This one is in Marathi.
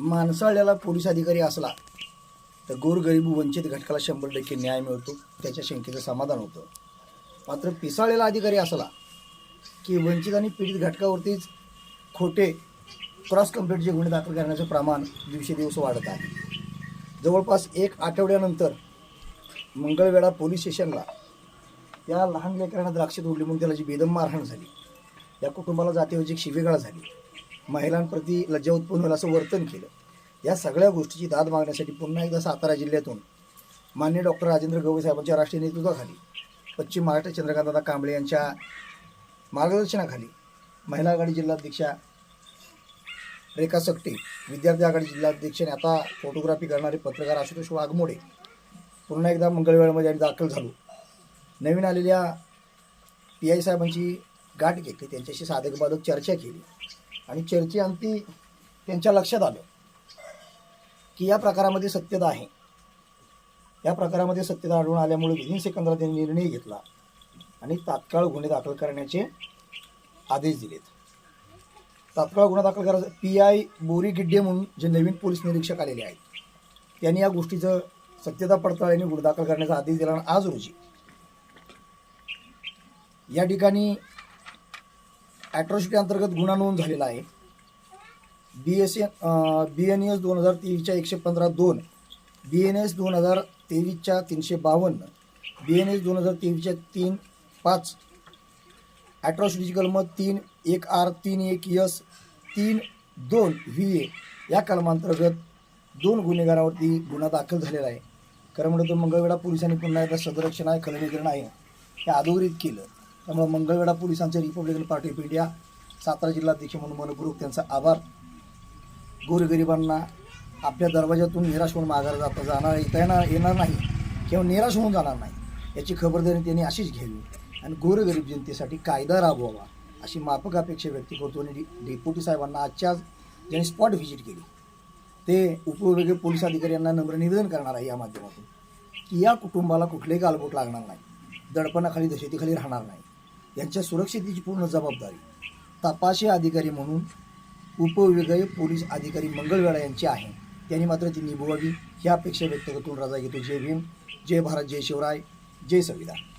माणसाळ्याला पोलीस अधिकारी असला तर गोरगरीब वंचित घटकाला शंभर टक्के न्याय मिळतो त्याच्या शंकेचं समाधान होतं. मात्र पिसाळलेला अधिकारी असला की वंचित आणि पीडित घटकावरतीच खोटे क्रॉस कंप्लेंटचे गुन्हे दाखल करण्याचं प्रमाण दिवसेदिवस वाढत आहे. जवळपास एक आठवड्यानंतर मंगळवेढा पोलीस स्टेशनला त्या लहान लेकरांना द्राक्ष तोडली म्हणून त्याला जी बेदम मारहाण झाली या कुटुंबाला जातीवची शिवेगाळ झाली महिलांप्रती लज्जा उत्पन्न होईल असं वर्तन केलं. या सगळ्या गोष्टीची दाद मागण्यासाठी पुन्हा एकदा सातारा जिल्ह्यातून मान्य डॉक्टर राजेंद्र गवई साहेबांच्या राष्ट्रीय नेतृत्वाखाली पश्चिम महाराष्ट्र चंद्रकांतदादा कांबळे यांच्या मार्गदर्शनाखाली महिला आघाडी जिल्हाध्यक्षा रेखा सकटे विद्यार्थी आघाडी जिल्हाध्यक्ष आणि आता फोटोग्राफी करणारे पत्रकार आशुतोष वाघमोडे पुन्हा एकदा मंगळवेळामध्ये आम्ही दाखल झालो. नवीन आलेल्या पी आय साहेबांची गाठ घेतली त्यांच्याशी साधक बाधक चर्चा केली आणि चर्चेअंती त्यांच्या लक्षात आलं. की या प्रकारामध्ये सत्यता आहे. या प्रकारामध्ये सत्यता आढळून आल्यामुळे विधीन सेकंदाला त्यांनी निर्णय घेतला आणि तात्काळ गुन्हे दाखल करण्याचे आदेश दिलेत. तात्काळ गुन्हा दाखल करायचा पी आय बोरी गिड्डे म्हणून जे नवीन पोलीस निरीक्षक आलेले आहेत त्यांनी या गोष्टीचं सत्यता पडताळणी गुन्हा दाखल करण्याचा आदेश दिला आज रोजी या ठिकाणी ॲट्रॉसिटी अंतर्गत गुन्हा नोंद झालेला आहे. B S N B N S दोन हजार तेवीसच्या एकशे पंधरा दोन बी एन एस दोन हजार तेवीसच्या तीनशे बावन्न बी एन एस दोन हजार तेवीसच्या तीन पाच ॲट्रॉसिटिकल मग तीन एक आर तीन एक यस तीन दोन व्ही ए या कलमांतर्गत दोन गुन्हेगारावरती गुन्हा दाखल झालेला आहे. खरं म्हणतो मंगळवेढा पोलिसांनी पुन्हा एकदा सदरक्षण आहे खलनीकरण आहे हे अधोगरीत केलं. त्यामुळे मंगळवेढा पोलिसांचे Republican party of India Satara जिल्हाध्यक्ष म्हणून मनपूर्वक त्यांचा आभार. गोरगरिबांना आपल्या दरवाजातून निराश होऊन माघार जाता जाणार येता येणार येणार नाही किंवा निराश होऊन जाणार नाही याची खबरदारी त्यांनी अशीच घ्यावी. आणि गोरगरीब जनतेसाठी कायदा राबवावा अशी माफक अपेक्षा व्यक्त करतो आणि डेप्युटी साहेबांना आजच्या ज्यांनी स्पॉट व्हिजिट केली ते उपविभागीय पोलीस अधिकारी यांना नम्र निवेदन करणार आहे या माध्यमातून की या कुटुंबाला कुठलेही गालबोट लागणार नाही दडपणाखाली दशेतीखाली राहणार नाही यांच्या सुरक्षितेची पूर्ण जबाबदारी तपाशी अधिकारी म्हणून उपविभागीय पोलीस अधिकारी मंगळवेळा यांची आहे. त्यांनी मात्र ती निभवावी ही अपेक्षा व्यक्त करून रजा घेतो जय भीम जय भारत जय शिवराय जय संविधान.